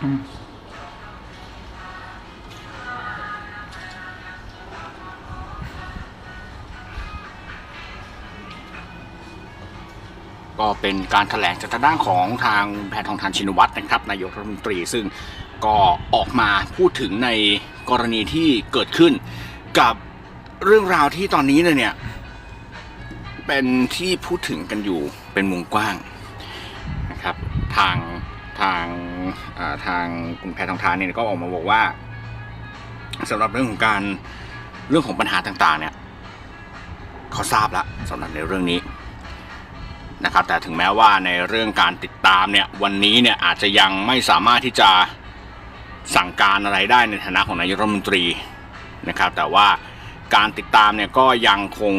ก็เป็นการถแถลงจากทางด้านของทางแพทองทานชินวัตรนะครับนายกรัฐมนตรีซึ่งก็ออกมาพูดถึงในกรณีที่เกิดขึ้นกับเรื่องราวที่ตอนนี้เนี่ย เป็นที่พูดถึงกันอยู่เป็นวงกว้างนะครับ ทาง ทางอ่าทางคุณแพทองทานเนี่ยก็ออกมาบอกว่าสำหรับเรื่องของการเรื่องของปัญหาต่างๆเนี่ยเขาทราบแล้วสำหรับในเรื่องนี้นะครับแต่ถึงแม้ว่าในเรื่องการติดตามเนี่ยวันนี้เนี่ยอาจจะยังไม่สามารถที่จะสั่งการอะไรได้ในฐานะของนายกรัฐมนตรีนะครับแต่ว่าการติดตามเนี่ยก็ยังคง